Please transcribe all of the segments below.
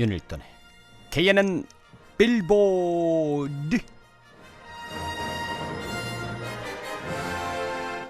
윤일돈의 개연은 빌보드.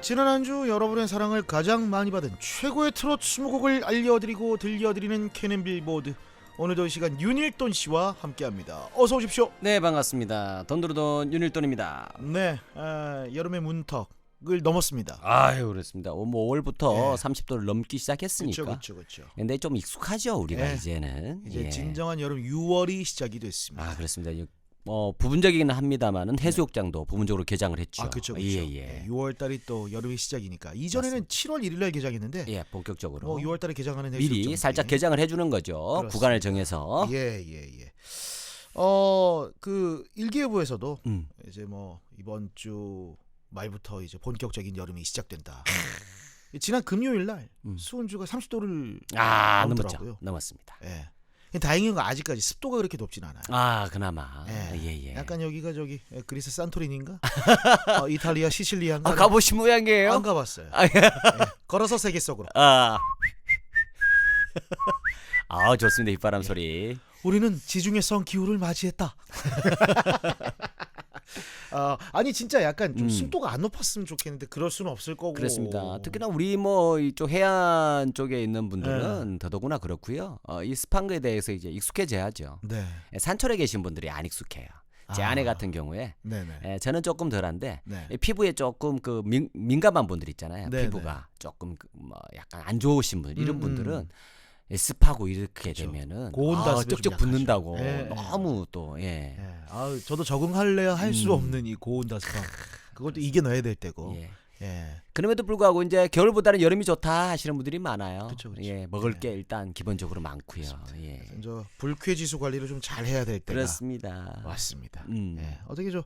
지난 한 주 여러분의 사랑을 가장 많이 받은 최고의 트로트 20곡을 알려드리고 들려드리는 캐넨 빌보드. 오늘도 이 시간 윤일돈 씨와 함께합니다. 어서 오십시오. 네 반갑습니다. 돈두루돈 윤일돈입니다. 네, 아, 여름의 문턱 을 넘었습니다. 아유 그렇습니다 어, 뭐 5월부터 예. 30도를 넘기 시작했으니까 그렇죠, 그렇죠. 근데 좀 익숙하죠 우리가 예. 이제는 이제 예. 진정한 여름 6월이 시작이 됐습니다. 아 그렇습니다 이- 뭐 부분적이긴 합니다만은 해수욕장도 부분적으로 개장을 했죠 아, 그렇죠, 그렇죠. 예 예 6월 달이 또 여름이 시작이니까 이전에는 7월 1일 날 개장했는데 예 본격적으로 뭐 6월 달에 개장하는 미리 해수욕장들이 살짝 개장을 해주는 거죠 그렇습니다. 구간을 정해서 예, 예, 예. 어, 그 일기예보에서도 음. 이제 뭐 이번 주 말부터 이제 본격적인 여름이 시작된다. 지난 금요일 날 음. 수온주가 30도를 아 넘더라고요. 넘었죠 넘었습니다 예. 다행인 건 아직까지 습도가 그렇게 높진 않아요. 아 그나마 예. 예 예 약간 여기가 저기 예, 그리스 산토리니인가? 어, 이탈리아 시칠리아인가? 아 가보신 모양이에요 안 가봤어요. 아, 예. 예. 걸어서 세계 속으로. 아. 아 좋습니다 휘바람 소리. 우리는 지중해 성 기후를 맞이했다. 아, 아니 진짜 약간 좀 음. 습도가 안 높았으면 좋겠는데 그럴 수는 없을 거고. 그렇습니다. 특히나 우리 뭐 이쪽 해안 쪽에 있는 분들은 더더구나 그렇고요. 어, 이 습한 거에 대해서 이제 익숙해져야죠. 네. 예, 산촌에 계신 분들이 안 익숙해요. 제 아. 아내 같은 경우에 네네. 예, 저는 조금 덜한데 네. 이 피부에 조금 그 민, 민감한 분들 있잖아요. 네, 피부가 조금 그뭐 약간 안 좋으신 분 이런 음, 분들은 음. 이 습하고 이렇게 그쵸. 되면은 고온 아, 좀 쩍쩍 붙는다고. 예, 예. 너무 또 예. 예. 아, 저도 적응할래야 할 수 음. 없는 이 고온 다스감. 그것도 이겨내야 될 때고. 예. 예. 그럼에도 불구하고 이제 겨울보다는 여름이 좋다 하시는 분들이 많아요. 그쵸, 그쵸. 예, 먹을 네. 게 일단 기본적으로 많고요. 예. 저 불쾌 지수 관리를 좀 잘 해야 될 때가 그렇습니다. 왔습니다. 음. 예. 어떻게 저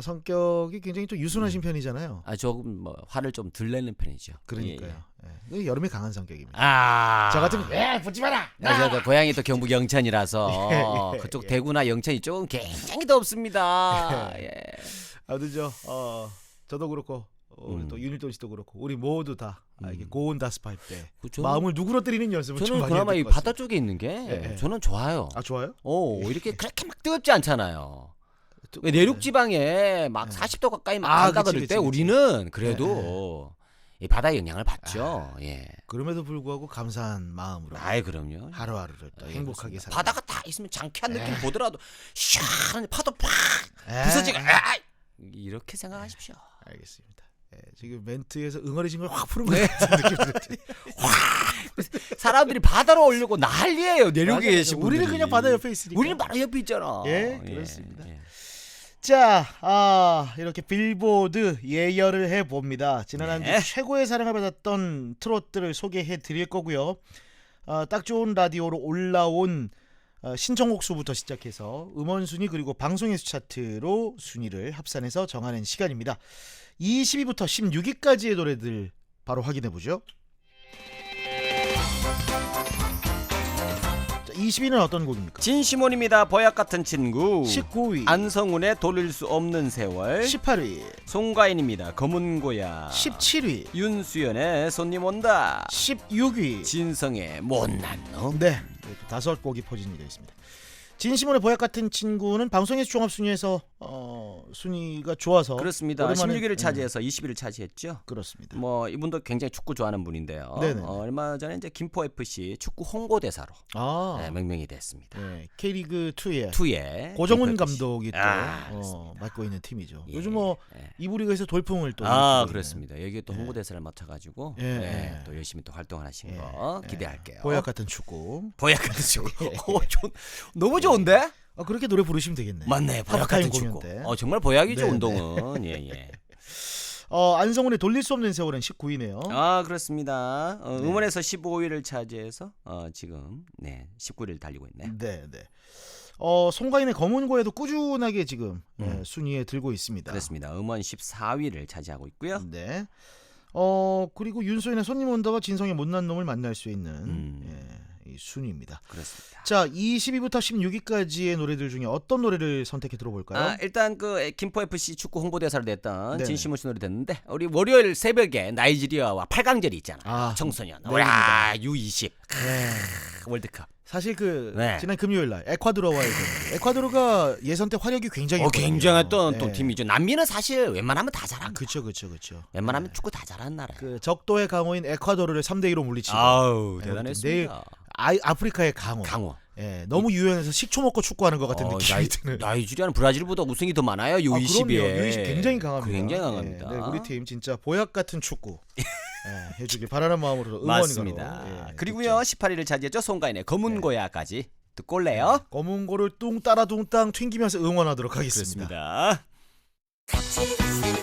성격이 굉장히 좀 유순하신 편이잖아요. 아 조금 뭐 화를 좀 덜 내는 편이죠. 그러니까요. 예, 예. 예. 그 여름에 강한 성격입니다. 아, 저 같으면 예, 붙지 마라. 아, 저, 저 고향이 또 경북 영천이라서 예, 예, 그쪽 예. 대구나 영천 이쪽은 굉장히 덥습니다. 예. 아무튼 저 어, 저도 그렇고 어, 우리 음. 또 윤일돈 씨도 그렇고 우리 모두 다 아, 이게 음. 고온 다스파할 때그 저는- 마음을 누그러뜨리는 연습을 좀 저는 많이 그나마 이 바다. 쪽에 있는 게 예, 예. 저는 좋아요. 아 좋아요? 오 이렇게 그렇게 막 뜨겁지 않잖아요. 내륙 지방에 막 네. 40도 가까이 막 아, 간다들 그치, 때 그치, 그치. 우리는 그래도 이 바다의 영향을 받죠. 아. 예. 그럼에도 불구하고 감사한 마음으로 아이 그럼요. 하루하루를 또 예, 행복하게. 살아. 바다가 다 있으면 장쾌한 느낌 에. 보더라도 시원한 파도 팍 에. 부서지고 아, 이렇게 생각하십시오. 알겠습니다. 예, 지금 멘트에서 응어리진 걸 확 푸는 네. 것 같은 느낌 들었더니 사람들이 바다로 오려고 난리예요. 내륙에. 계신 분들이. 우리는 그냥 바다 옆에 있으니까. 우리는 바로 옆에 있잖아. 예, 그렇습니다. 예. 자, 아, 이렇게 빌보드 예열을 해 봅니다. 지난 한주 네. 최고의 사랑을 받았던 트롯들을 소개해 드릴 거고요. 아, 딱 좋은 라디오로 올라온 어, 신청곡 수부터 시작해서 음원 순위 그리고 방송의 수 차트로 순위를 합산해서 정하는 시간입니다. 20위부터 16위까지의 노래들 바로 확인해 보죠. 자, 20위는 어떤 곡입니까? 진시몬입니다. 보약 같은 친구. 19위, 안성운의 돌릴 수 없는 세월. 18위, 송가인입니다. 검은 고야. 17위, 윤수연의 손님 온다. 16위. 진성의 못난 놈. 네, 다섯 곡이 포진이 되어 있습니다. 진심원의 보약 같은 친구는 방송에서 종합 순위에서 어, 순위가 좋아서 그렇습니다. 오랜만에- 16위를 음, 차지해서 20위를 차지했죠. 그렇습니다. 뭐 이분도 굉장히 축구 좋아하는 분인데요. 네네. 어, 얼마 전에 이제 김포 FC 축구 홍보 대사로 아, 네, 명명이 됐습니다. 네, K리그 2의 투에 고정훈. 감독이 또 아, 어. 맡고 있는 팀이죠. 예, 요즘 뭐 예. 이부 리그에서 돌풍을 또 아 일으키고 그렇습니다. 여기에 또 예. 홍보 대사를 맡아가지고 예, 예, 예. 또 열심히 또 활동하신 예, 거 예. 기대할게요. 보약 같은 축구. 보약 같은 축구. 어, 좋- 너무 좋은데? 아, 그렇게 노래 부르시면 되겠네. 맞네. 보약 하프타임 같은 축구. 공연 때. 어 정말 보약이죠 네, 운동은. 예 예. 어, 안성훈의 돌릴 수 없는 세월은 19위네요. 아 그렇습니다. 어, 네. 음원에서 15위를 차지해서 어, 지금 네 19위를 달리고 있네. 네, 네. 어, 송가인의 검은 고에도 꾸준하게 지금 음. 예, 순위에 들고 있습니다. 그렇습니다. 음원 14위를 차지하고 있고요. 네. 어 그리고 윤소연의 손님 온다와 진성의 못난 놈을 만날 수 있는 음. 예, 이 순위입니다. 그렇습니다. 자 20위부터 16위까지의 노래들 중에 어떤 노래를 선택해 들어볼까요? 아, 일단 그 김포 FC 축구 홍보대사로 됐던 네네. 진시몬 씨 노래 됐는데 우리 월요일 새벽에 나이지리아와 8강전이 있잖아. 아, 청소년. 네, 와 U20 네. 월드컵. 사실 그 네. 지난 금요일 날 에콰도르와의 경기. 에콰도르가 예선 때 화력이 굉장히 어, 굉장했던 네. 또 팀이죠. 남미는 사실 웬만하면 다 잘한. 그렇죠, 그렇죠, 그렇죠. 웬만하면 축구 다 잘하는 나라예요. 그 적도의 강호인 에콰도르를 3대 2로 물리치고 아우 네, 대단했습니다. 아이, 아프리카의 강호. 강호. 예, 너무 유연해서 식초 먹고 축구하는 것 같은 어, 느낌이 나이, 드는. 나이지리아는 브라질보다 우승이 더 많아요. 아, U20에. 그럼요. U20 굉장히 강합니다. 굉장히 강합니다. 예, 네, 우리 팀 진짜 보약 같은 축구 예, 해주길 바라는 마음으로 응원이 맞습니다. 가로, 예, 그리고요 18위를 차지했죠 송가인의 검은 고야까지 듣고 올래요. 검은 고를 뚱 따라 뚱땅 튕기면서 응원하도록 하겠습니다. 그렇습니다.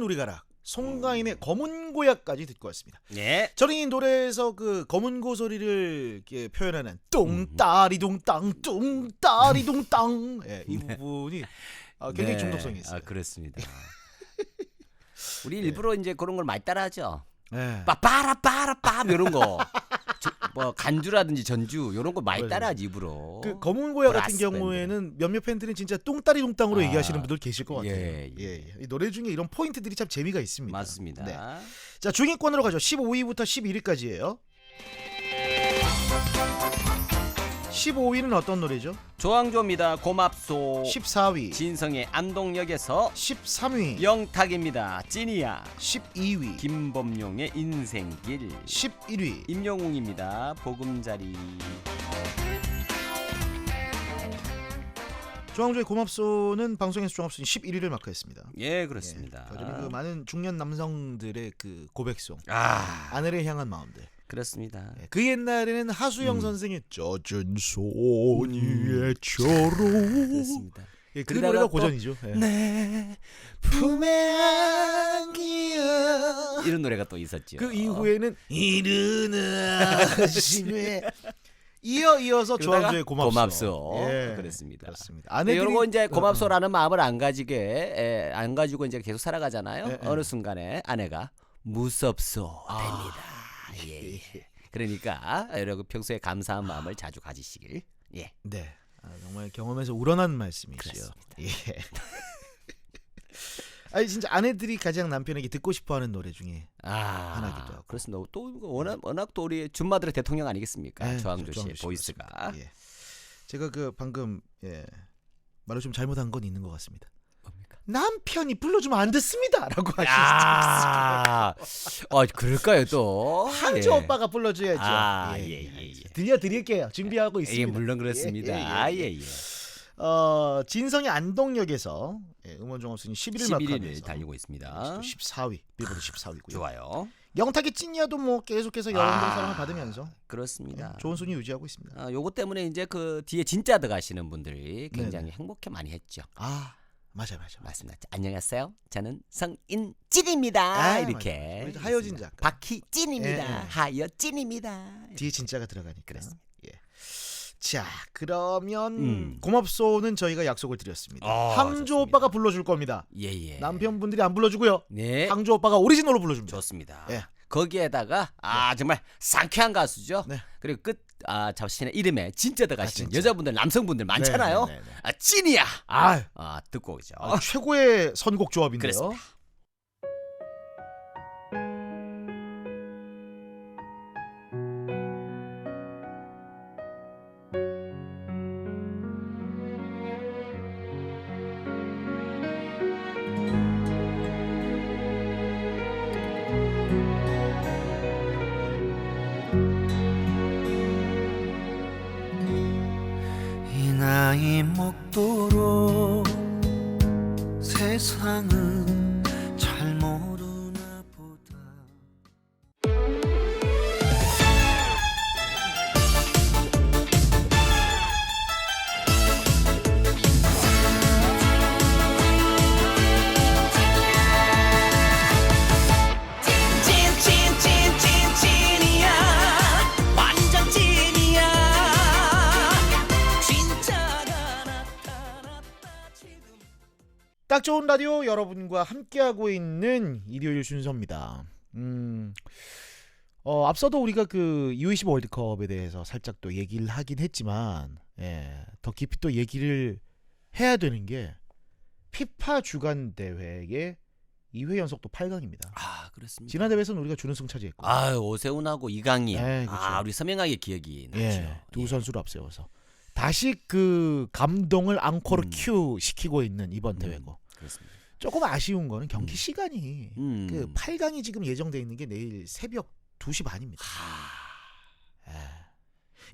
신명나는 우리 가락 송가인의 검은 고야까지 듣고 왔습니다. 네. 저는 이 노래에서 그 검은 고 소리를 이렇게 표현하는 뚱따리둥땅 뚱따리둥땅 예, 이 부분이 아, 굉장히 네. 중독성이 있어요. 아 그렇습니다. 우리 일부러 이제 그런 걸 많이 따라하죠. 예. 빠빠라 빠라 빠 이런 거. 저, 뭐 간주라든지 전주 이런 거 많이 맞아요. 따라하지 입으로. 그 검은 고야 같은 브라스 경우에는 몇몇 팬들은 진짜 뚱따리둥땅으로 아, 얘기하시는 분들 계실 것 같아요. 예, 예, 예. 예. 이 노래 중에 이런 포인트들이 참 재미가 있습니다. 맞습니다. 네. 자 중위권으로 가죠. 15위부터 11위까지예요. 15위는 어떤 노래죠? 조항조입니다. 고맙소. 14위, 진성의 안동역에서 13위, 영탁입니다. 찐이야. 12위, 김범용의 인생길. 11위. 임영웅입니다. 보금자리. 조항조의 고맙소는 방송에서 종합순위 11위를 마크했습니다. 예, 그렇습니다. 여전히 그 많은 중년 남성들의 그 고백송, 아, 아내를 향한 마음들. 그렇습니다. 예, 그 옛날에는 하수영 음. 선생의 젖은 소니의 초로 그렇습니다. 예, 그 노래가 또 고전이죠. 예. 내 품에 안기어 이런 노래가 또 있었죠. 그 이후에는 이르는 아침에 이어 이어서 조항조의 고맙소. 고맙소. 예, 그렇습니다. 그렇습니다. 근데 아내들이 거 이제 어, 고맙소라는 마음을 안 가지게 에, 안 가지고 이제 계속 살아가잖아요. 예, 예. 어느 순간에 아내가 무섭소 아, 됩니다. 예, 예. 그러니까 여러분 평소에 감사한 마음을 자주 가지시길. 예. 네. 아, 정말 경험에서 우러난 말씀이시요. 그렇습니다. 예. 아니 진짜 아내들이 가장 남편에게 듣고 싶어하는 노래 중에 아, 하나기도 하고. 그렇습니다. 또 이거 워낙 워낙 또 우리 준마들의 대통령 아니겠습니까? 에, 조항조 씨의 보이스가. 예. 제가 그 방금 예. 말을 좀 잘못한 건 있는 것 같습니다. 남편이 불러주면 안 듣습니다라고 하시죠. 아, 어, 그럴까요 또? 한조 예. 오빠가 불러줘야죠. 아, 예, 예, 예. 들려드릴게요. 준비하고 있습니다. 예, 물론 그렇습니다. 예, 예, 예. 아, 예, 예. 어, 진성의 안동역에서 예, 음원 종합순위 11을 11위를 마크하면서 달리고 있습니다. 14위, 빌보드 14위고요. 좋아요. 영탁의 찐이야도 뭐 계속해서 여러분들의 아, 사랑을 받으면서 그렇습니다. 예, 좋은 순위 유지하고 있습니다. 아, 요거 때문에 이제 그 뒤에 진짜 들어가시는 분들이 굉장히. 행복해 많이 했죠. 아, 맞아, 맞아. 맞아. 맞습니다. 안녕하세요. 저는 성인 찐입니다. 아, 이렇게 하여진. 작가. 박희 찐입니다. 예, 예. 하여 찐입니다. 뒤에 진짜가 들어가니까. 그렇습니다. 예. 자, 그러면 음. 고맙소는 저희가 약속을 드렸습니다. 아, 항조 좋습니다. 오빠가 불러줄 겁니다. 예, 예. 남편분들이 안 불러주고요. 네. 항조 오빠가 오리지널로 불러줍니다. 좋습니다. 예. 거기에다가 아 정말 상쾌한 가수죠. 네. 그리고 끝 아 자신의 이름에 진짜 들어가시는 진짜. 여자분들 남성분들 많잖아요. 네, 네, 네, 네. 아 찐이야. 아, 아 듣고 오죠. 아, 최고의 선곡 조합인데요. 그렇습니다. 딱 좋은 라디오 여러분과 함께하고 있는 일요일 순서입니다. 음, 어, 앞서도 우리가 그 U20 월드컵에 대해서 살짝 또 얘기를 하긴 했지만, 예, 더 깊이 또 얘기를 해야 되는 게 피파 주간 대회의 2회 연속 또 8강입니다. 아 그렇습니다. 지난 대회에서는 우리가 준우승 차지했고, 아 오세훈하고 이강인. 네, 그렇죠. 아 우리 선명하게 기억이 나죠. 예, 두 예. 선수를 앞세워서 다시 그 감동을 앙코르 음. 큐 시키고 있는 이번 음. 대회고. 그렇습니다. 조금 아쉬운 거는 경기 음. 시간이 음. 그 8강이 지금 예정돼 있는 게 내일 새벽 2시 반입니다. 예.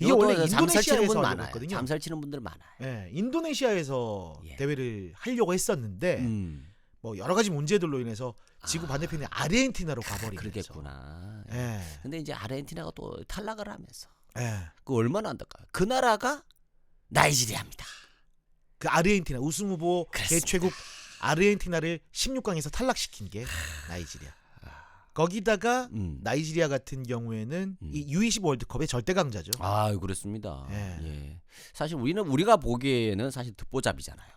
이게 이것도 원래 잠살 치는 인도네시아에서 분 하려고 많아요. 했거든요. 잠살 치는 분들 많아요. 예, 인도네시아에서 예. 대회를 하려고 했었는데 음. 뭐 여러 가지 문제들로 인해서 지구 아, 반대편에 아르헨티나로 가버리면서 그러겠구나. 예, 근데 이제 아르헨티나가 또 탈락을 하면서 예. 그 얼마나 안타까요. 그 나라가 나이지리아입니다. 그 아르헨티나 우승 후보 그렇습니다. 개최국 아르헨티나를 16강에서 탈락시킨 게 나이지리아. 거기다가 음. 나이지리아 같은 경우에는 음. 이 U20 월드컵의 절대 강자죠. 아 그렇습니다. 예. 예. 사실 우리는 우리가 보기에는 사실 듣보잡이잖아요.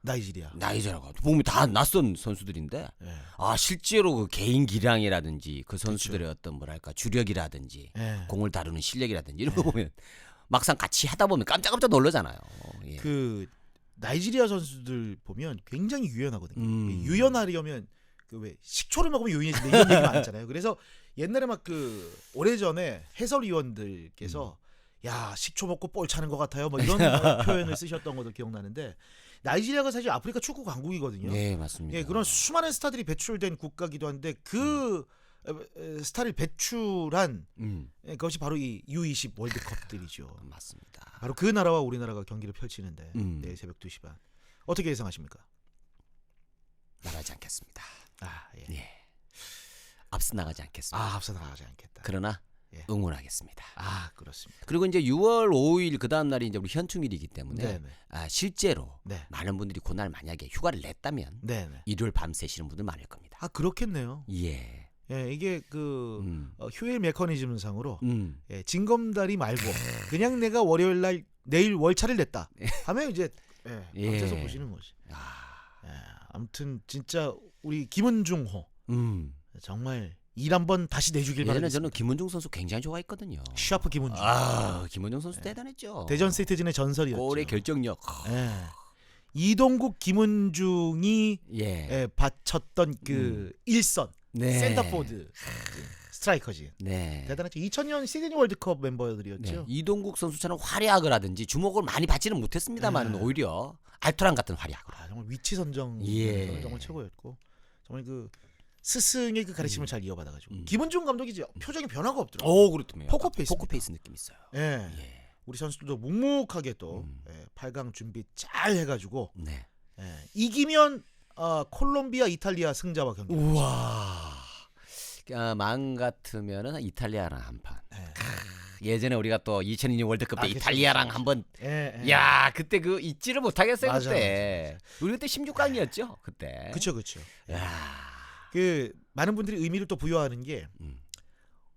나이지리아. 나이지리아가 보면 다 낯선 선수들인데 예. 아 실제로 그 개인 기량이라든지 그 선수들의 어떤 뭐랄까 주력이라든지 예. 공을 다루는 실력이라든지 이런 거 보면 막상 같이 하다 보면 깜짝깜짝 놀라잖아요. 예. 그 나이지리아 선수들 보면 굉장히 유연하거든요. 음. 유연하려면 그 왜 식초를 먹으면 유연해진다 이런 얘기 많잖아요. 그래서 옛날에 막 그 오래전에 해설위원들께서 음. 야 식초 먹고 볼 차는 것 같아요. 뭐 이런 표현을 쓰셨던 것도 기억나는데 나이지리아가 사실 아프리카 축구 강국이거든요. 예 맞습니다. 예, 그런 수많은 스타들이 배출된 국가기도 한데 그 에, 에, 스타를 배출한 음 예, 그것이 바로 이 U20 월드컵들이죠. 맞습니다. 바로 그 나라와 우리나라가 경기를 펼치는데 음. 내일 새벽 2시 반 어떻게 예상하십니까? 나가지 않겠습니다. 아, 예. 예. 앞서 나가지 않겠습니다. 아, 앞서 나가지 않겠다. 그러나 예. 응원하겠습니다. 아, 그렇습니다. 그리고 이제 6월 5일 그 다음 날이 이제 우리 현충일이기 때문에 네, 네. 아, 실제로 네. 많은 분들이 그날 만약에 휴가를 냈다면 네, 네. 일요일 밤 새시는 분들 많을 겁니다. 아, 그렇겠네요. 예. 예, 이게 그 음. 어, 휴일 메커니즘상으로 음. 예, 징검다리 말고 그냥 내가 월요일 날 내일 월차를 냈다 하면 이제 예, 예. 밤새서 보시는 거지. 아. 예, 아무튼 진짜 우리 김은중호 음. 정말 일 한번 다시 내주길 예전에 바라겠습니다. 저는 김원중 선수 굉장히 좋아했거든요. 샤프 김은중. 아, 김원중 선수 대단했죠. 대전 시티즌의 전설이었죠. 골의 결정력. 예. 이동국 김은중이 예. 예, 바쳤던 그 일선 네. 센터포드 스트라이커지. 네. 대단하죠. 2000년 시드니 월드컵 네. 멤버들이었죠. 이동국 선수처럼 활약을 하든지 주목을 많이 받지는 못했습니다만 네. 오히려 알토란 같은 활약으로. 아, 정말 위치 선정 예. 정말 최고였고 정말 그 스승의 그 가르침을 잘 이어받아가지고 음. 김은중 감독이 이제 표정이 변화가 없더라고요. 오, 그렇다면. 포커페이스입니다. 포커페이스 느낌 있어요. 예. 예. 우리 선수들도 묵묵하게 또 음. 예, 8강 준비 잘 해가지고 네. 예, 이기면 어, 콜롬비아 이탈리아 승자와 경기. 우와. 아, 마음 같으면은 이탈리아랑 한 판. 예. 예전에 우리가 또 2002년 월드컵 때 아, 이탈리아랑 한번 예, 예. 야 그때 그 잊지를 못하겠어요 맞아, 그때 우리 그때 16강이었죠 그때 그쵸 그쵸. 야 그 많은 분들이 의미를 또 부여하는 게 음.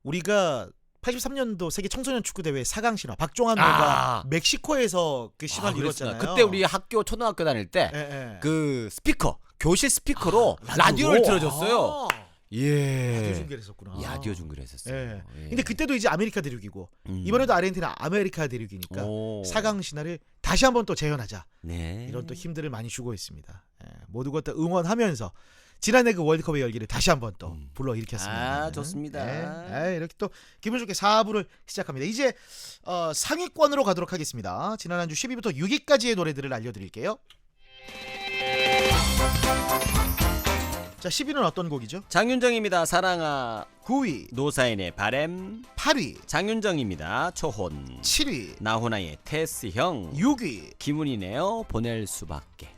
우리가 83년도 세계 청소년 축구 대회 4강 신화 박종환호가 아. 멕시코에서 그 아, 신화를 그랬구나. 이뤘잖아요. 그때 우리 학교 초등학교 다닐 때 예, 예. 그 스피커 교실 스피커로 아, 라디오를? 틀어줬어요. 아, 예. 라디오 중계를 했었구나. 라디오 중계를 했었어요. 예. 예. 근데 그때도 이제 아메리카 대륙이고 음. 이번에도 아르헨티나 아메리카 대륙이니까 오. 4강 신화를 다시 한번 또 재현하자. 네. 이런 또 힘들을 많이 주고 있습니다. 예, 모두가 또 응원하면서 지난해 그 월드컵의 열기를 다시 한번 또 음. 불러 일으켰습니다. 아, 좋습니다. 예, 예, 이렇게 또 기분 좋게 4부를 시작합니다. 이제 어, 상위권으로 가도록 하겠습니다. 지난 한 주 10위부터 6위까지의 노래들을 알려드릴게요. 자, 10위는 어떤 곡이죠? 장윤정입니다. 사랑아 9위, 노사인의 바램 8위, 장윤정입니다. 초혼 7위, 나훈아의 테스형 6위. 기분이네요. 보낼 수밖에.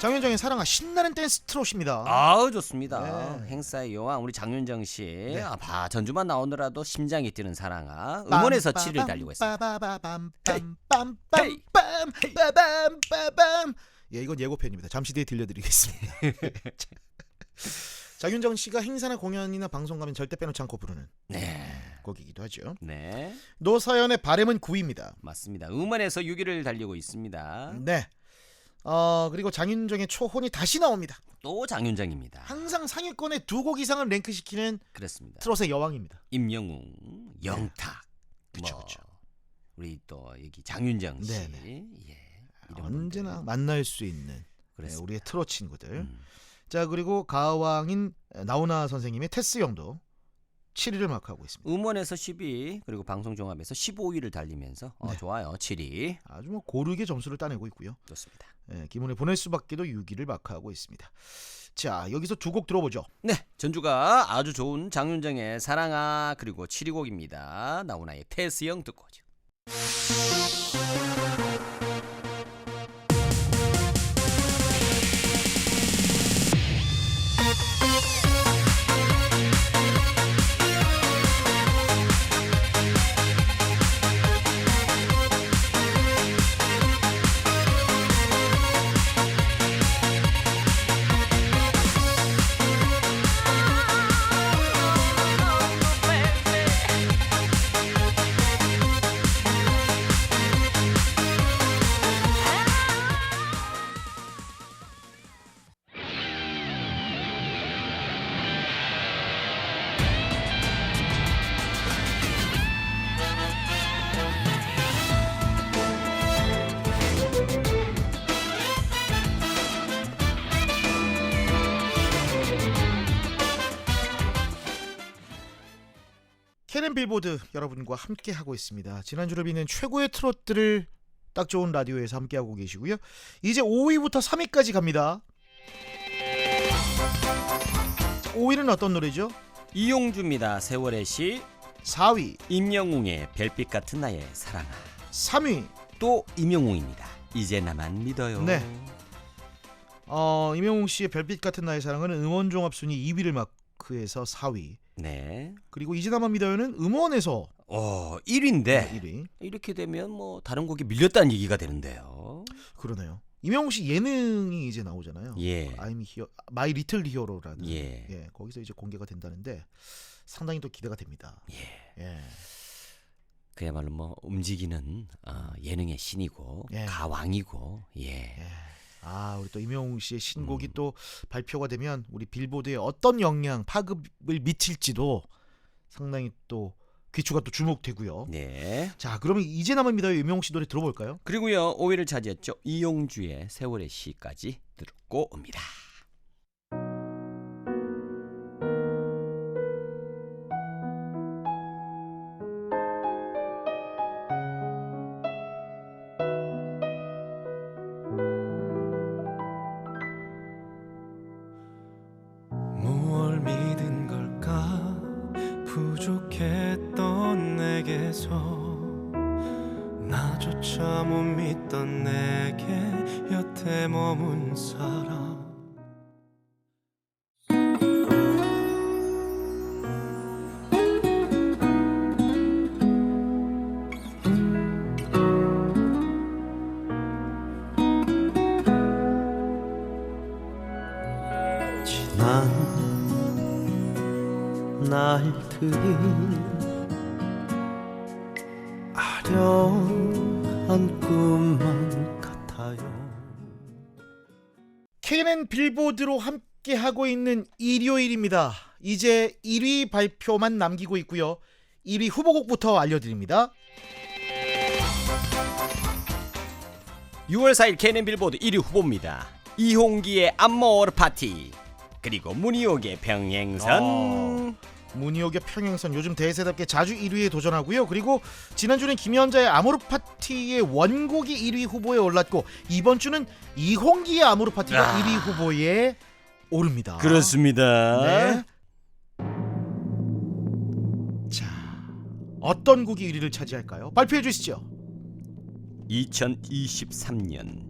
장윤정의 사랑아 신나는 댄스 트롯입니다. 아우 좋습니다. 네. 행사의 여왕 우리 장윤정 씨. 네. 아, 봐 전주만 나오느라도 심장이 뛰는 사랑아. 음원에서 7위를 달리고 있습니다. 헤이. 빰빰빰빰 빠밤빠밤 예 이건 예고편입니다. 잠시 뒤에 들려드리겠습니다. 장윤정 씨가 행사나 공연이나 방송 가면 절대 빼놓지 않고 부르는 네. 곡이기도 하죠. 네. 노사연의 바램은 9위입니다. 맞습니다. 음원에서 6위를 달리고 있습니다. 네. 어 그리고 장윤정의 초혼이 다시 나옵니다. 또 장윤정입니다. 항상 상위권에 두 곡 이상을 랭크시키는 그렇습니다. 트롯의 여왕입니다. 임영웅, 영탁, 그쵸, 뭐 그쵸. 우리 또 여기 장윤정 씨, 네네. 예, 이런 언제나 분들. 만날 수 있는 네, 그렇습니다. 우리의 트롯 친구들. 음. 자 그리고 가왕인 나훈아 선생님의 테스 형도 7위를 마크하고 있습니다. 음원에서 10위 그리고 방송 종합에서 15위를 달리면서 어, 네. 좋아요. 7위 아주 뭐 고르게 점수를 따내고 있고요. 좋습니다. 예, 기문에 보낼 수밖에도 6위를 마크하고 있습니다. 자 여기서 두 곡 들어보죠. 네, 전주가 아주 좋은 장윤정의 사랑아 그리고 7위 곡입니다. 나훈아의 태스형 듣고 오죠. 캐넨 빌보드 여러분과 함께 하고 있습니다. 지난주를 비는 최고의 트롯들을 딱 좋은 라디오에서 함께 하고 계시고요. 이제 5위부터 3위까지 갑니다. 5위는 어떤 노래죠? 이용주입니다. 세월의 시 4위, 임영웅의 별빛 같은 나의 사랑아 3위. 또 임영웅입니다. 이제 나만 믿어요. 네. 어, 임영웅 씨의 별빛 같은 나의 사랑은 음원 종합 순위 2위를 마크해서 4위. 네. 그리고 이제나만 믿어요는 음원에서 어, 1위인데 1위. 이렇게 되면 뭐 다른 곡이 밀렸다는 얘기가 되는데요. 그러네요. 임영웅 씨 예능이 이제 나오잖아요. 예. I'm 히어 마이 리틀 히어로라는 예. 예, 거기서 이제 공개가 된다는데 상당히 또 기대가 됩니다. 예. 예. 그야말로 뭐 움직이는 어, 예능의 신이고 예. 가왕이고 예. 예. 아, 우리 또 임영웅 씨의 신곡이 음. 또 발표가 되면 우리 빌보드에 어떤 영향, 파급을 미칠지도 상당히 또 귀추가 또 주목되고요. 네. 자, 그러면 이제 남은 믿어요 임영웅 씨 노래 들어볼까요? 그리고요 5위를 차지했죠 이용주의 세월의 시까지 듣고 옵니다. 날들이 아련한 꿈만 같아요 KNN 빌보드로 함께 하고 있는 일요일입니다. 이제 1위 발표만 남기고 있고요. 1위 후보곡부터 알려드립니다. 6월 4일 KNN 빌보드 1위 후보입니다. 이홍기의 암모르 파티 그리고 문희옥의 병행선 어. 문희옥의 평행선 요즘 대세답게 자주 1위에 도전하고요. 그리고 지난주는 김연자의 아모르 파티의 원곡이 1위 후보에 올랐고 이번 주는 이홍기의 아모르 파티가 야. 1위 후보에 오릅니다. 그렇습니다. 네. 자, 어떤 곡이 1위를 차지할까요? 발표해 주시죠. 2023년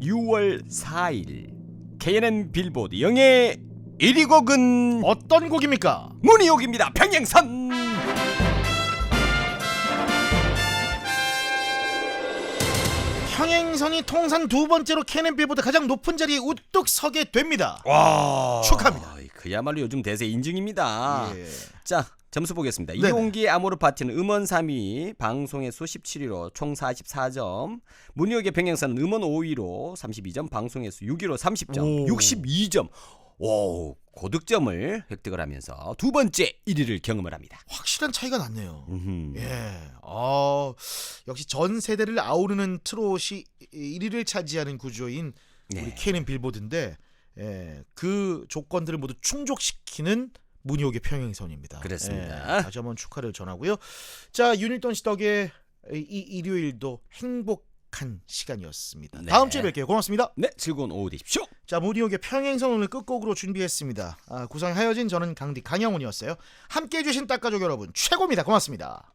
6월 4일 KNN 빌보드 영예 1위 곡은 어떤 곡입니까? 문희옥입니다. 병행선. 평행선이 통산 두 번째로 캐넨 빌보드 가장 높은 자리에 우뚝 서게 됩니다. 와 축하합니다. 그야말로 요즘 대세 인증입니다. 예. 자 점수 보겠습니다. 네네. 이용기 아모르 파티는 음원 3위, 방송의 수 17위로 총 44점. 문희옥의 병행사는 음원 5위로 32점, 방송의 수 6위로 30점, 오. 62점. 오, 고득점을 획득을 하면서 두 번째 1위를 경험을 합니다. 확실한 차이가 났네요. 음흠. 예. 어, 역시 전 세대를 아우르는 트롯이 1위를 차지하는 구조인 우리 네. K는 빌보드인데 예, 그 조건들을 모두 충족시키는 문희옥의 평행선입니다. 그렇습니다. 예, 다시 한번 축하를 전하고요. 자, 윤일돈 씨 덕에 이 일요일도 행복 한 시간이었습니다. 네. 다음 주에 뵐게요. 고맙습니다. 네, 즐거운 오후 되십시오. 자, 문희옥의 평행선 오늘 끝곡으로 준비했습니다. 아, 구성하여진 저는 강디 강영훈이었어요. 함께해 주신 닦아족 여러분 최고입니다. 고맙습니다.